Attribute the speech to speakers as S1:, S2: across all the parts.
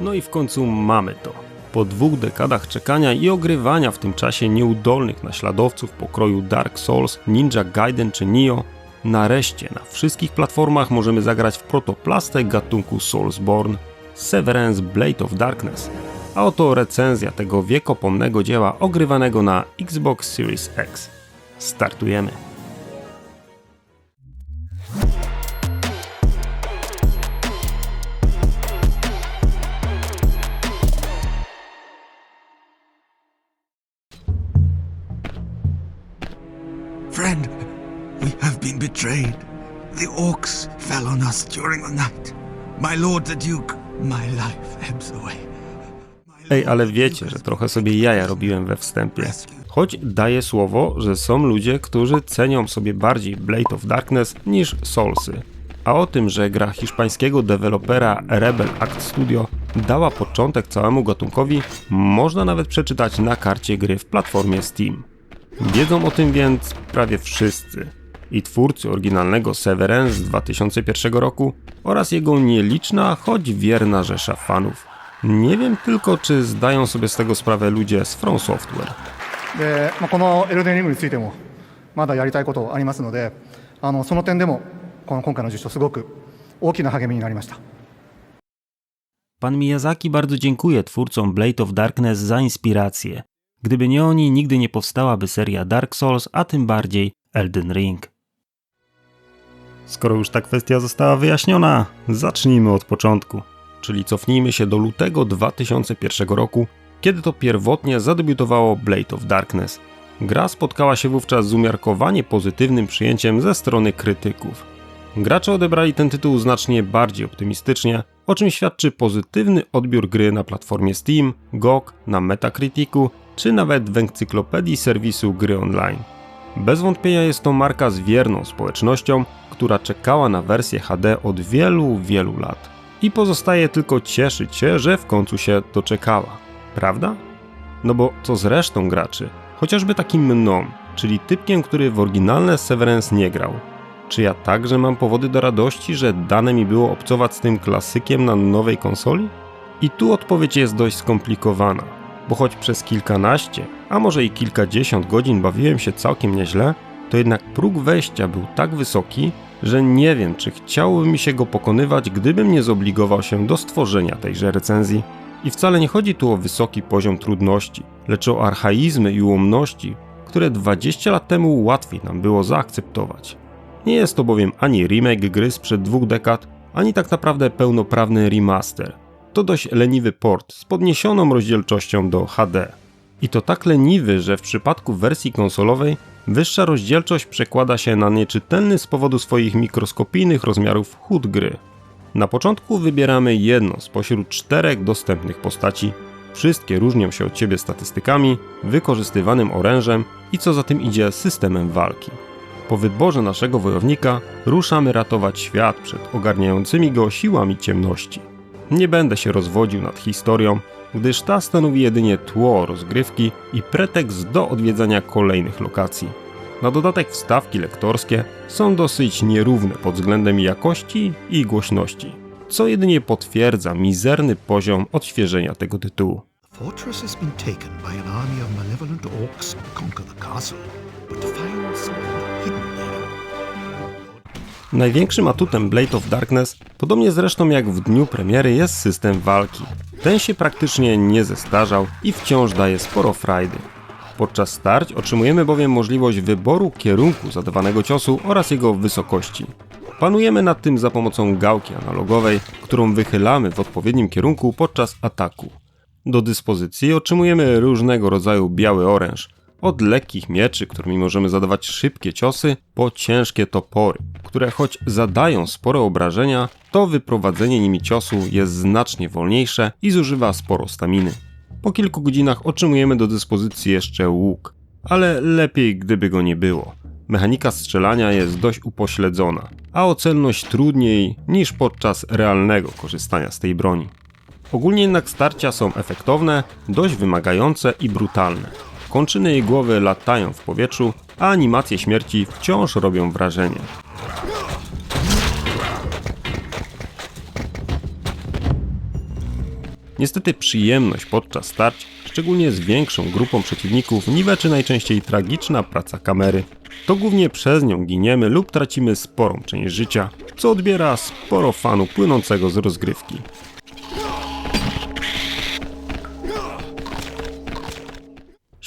S1: No i w końcu mamy to. Po dwóch dekadach czekania i ogrywania w tym czasie nieudolnych naśladowców pokroju Dark Souls, Ninja Gaiden czy Nioh, nareszcie na wszystkich platformach możemy zagrać w protoplastę gatunku Soulsborne Severance Blade of Darkness. A oto recenzja tego wiekopomnego dzieła ogrywanego na Xbox Series X. Startujemy.
S2: Friend, we have been betrayed. The orcs fell on us during the night. My lord the duke, my life ebbs away.
S1: Ej, ale wiecie, że trochę sobie jaja robiłem we wstępie. Choć daję słowo, że są ludzie, którzy cenią sobie bardziej Blade of Darkness niż Soulsy. A o tym, że gra hiszpańskiego dewelopera Rebel Act Studio dała początek całemu gatunkowi, można nawet przeczytać na karcie gry w platformie Steam. Wiedzą o tym więc prawie wszyscy. I twórcy oryginalnego Severance z 2001 roku oraz jego nieliczna, choć wierna rzesza fanów. Nie wiem tylko, czy zdają sobie z tego sprawę ludzie z From Software.
S3: で、まあ、このエルデンリングについてもまだやりたいことありますのであのその点でもこの今回の実証すごく大きな励みになりました
S1: Pan Miyazaki bardzo dziękuję twórcom Blade of Darkness za inspirację. Gdyby nie oni, nigdy nie powstałaby seria Dark Souls, a tym bardziej Elden Ring. Skoro już ta kwestia została wyjaśniona, zacznijmy od początku. Czyli cofnijmy się do lutego 2001 roku, kiedy to pierwotnie zadebiutowało Blade of Darkness. Gra spotkała się wówczas z umiarkowanie pozytywnym przyjęciem ze strony krytyków. Gracze odebrali ten tytuł znacznie bardziej optymistycznie, o czym świadczy pozytywny odbiór gry na platformie Steam, GOG, na Metacriticu czy nawet w encyklopedii serwisu gry online. Bez wątpienia jest to marka z wierną społecznością, która czekała na wersję HD od wielu, wielu lat. I pozostaje tylko cieszyć się, że w końcu się doczekała. Prawda? No bo co z resztą graczy? Chociażby takim mną, czyli typkiem, który w oryginalne Severance nie grał. Czy ja także mam powody do radości, że dane mi było obcować z tym klasykiem na nowej konsoli? I tu odpowiedź jest dość skomplikowana, bo choć przez kilkanaście, a może i kilkadziesiąt godzin bawiłem się całkiem nieźle, to jednak próg wejścia był tak wysoki, że nie wiem, czy chciałoby mi się go pokonywać, gdybym nie zobligował się do stworzenia tejże recenzji. I wcale nie chodzi tu o wysoki poziom trudności, lecz o archaizmy i ułomności, które 20 lat temu łatwiej nam było zaakceptować. Nie jest to bowiem ani remake gry sprzed dwóch dekad, ani tak naprawdę pełnoprawny remaster. To dość leniwy port z podniesioną rozdzielczością do HD. I to tak leniwy, że w przypadku wersji konsolowej wyższa rozdzielczość przekłada się na nieczytelny z powodu swoich mikroskopijnych rozmiarów chód gry. Na początku wybieramy jedną spośród czterech dostępnych postaci. Wszystkie różnią się od siebie statystykami, wykorzystywanym orężem i co za tym idzie systemem walki. Po wyborze naszego wojownika ruszamy ratować świat przed ogarniającymi go siłami ciemności. Nie będę się rozwodził nad historią, gdyż ta stanowi jedynie tło rozgrywki i pretekst do odwiedzania kolejnych lokacji. Na dodatek wstawki lektorskie są dosyć nierówne pod względem jakości i głośności, co jedynie potwierdza mizerny poziom odświeżenia tego tytułu.
S4: Fortress has been taken by an army of malevolent orcs. Conquer the castle, but find someone hidden there.
S1: Największym atutem Blade of Darkness, podobnie zresztą jak w dniu premiery, jest system walki. Ten się praktycznie nie zestarzał i wciąż daje sporo frajdy. Podczas starć otrzymujemy bowiem możliwość wyboru kierunku zadawanego ciosu oraz jego wysokości. Panujemy nad tym za pomocą gałki analogowej, którą wychylamy w odpowiednim kierunku podczas ataku. Do dyspozycji otrzymujemy różnego rodzaju biały oręż, od lekkich mieczy, którymi możemy zadawać szybkie ciosy, po ciężkie topory, które choć zadają spore obrażenia, to wyprowadzenie nimi ciosu jest znacznie wolniejsze i zużywa sporo staminy. Po kilku godzinach otrzymujemy do dyspozycji jeszcze łuk, ale lepiej gdyby go nie było. Mechanika strzelania jest dość upośledzona, a o celność trudniej niż podczas realnego korzystania z tej broni. Ogólnie jednak starcia są efektowne, dość wymagające i brutalne. Kończyny jej głowy latają w powietrzu, a animacje śmierci wciąż robią wrażenie. Niestety przyjemność podczas starć, szczególnie z większą grupą przeciwników, niweczy najczęściej tragiczna praca kamery. To głównie przez nią giniemy lub tracimy sporą część życia, co odbiera sporo fanu płynącego z rozgrywki.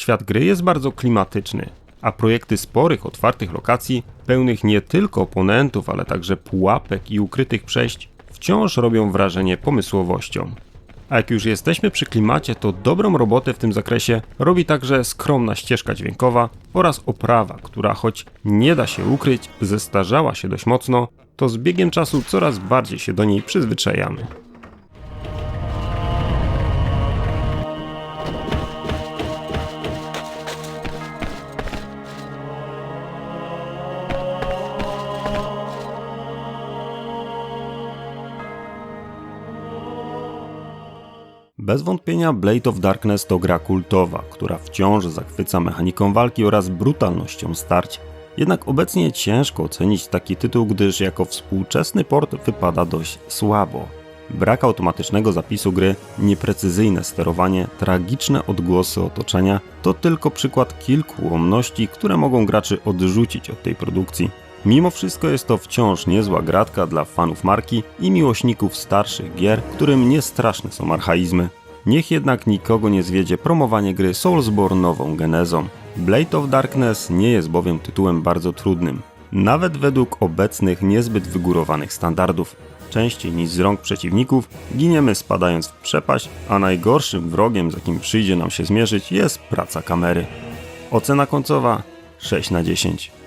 S1: Świat gry jest bardzo klimatyczny, a projekty sporych, otwartych lokacji, pełnych nie tylko oponentów, ale także pułapek i ukrytych przejść, wciąż robią wrażenie pomysłowością. A jak już jesteśmy przy klimacie, to dobrą robotę w tym zakresie robi także skromna ścieżka dźwiękowa oraz oprawa, która choć nie da się ukryć, zestarzała się dość mocno, to z biegiem czasu coraz bardziej się do niej przyzwyczajamy. Bez wątpienia Blade of Darkness to gra kultowa, która wciąż zachwyca mechaniką walki oraz brutalnością starć. Jednak obecnie ciężko ocenić taki tytuł, gdyż jako współczesny port wypada dość słabo. Brak automatycznego zapisu gry, nieprecyzyjne sterowanie, tragiczne odgłosy otoczenia to tylko przykład kilku ułomności, które mogą graczy odrzucić od tej produkcji. Mimo wszystko jest to wciąż niezła gratka dla fanów marki i miłośników starszych gier, którym nie straszne są archaizmy. Niech jednak nikogo nie zwiedzie promowanie gry Soulsborne nową genezą. Blade of Darkness nie jest bowiem tytułem bardzo trudnym, nawet według obecnych niezbyt wygórowanych standardów. Częściej niż z rąk przeciwników giniemy spadając w przepaść, a najgorszym wrogiem, z jakim przyjdzie nam się zmierzyć, jest praca kamery. Ocena końcowa 6 na 10.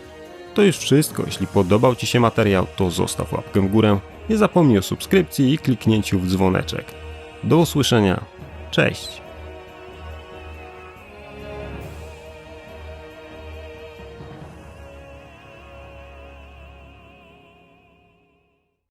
S1: To już wszystko. Jeśli podobał Ci się materiał, to zostaw łapkę w górę. Nie zapomnij o subskrypcji i kliknięciu w dzwoneczek. Do usłyszenia. Cześć.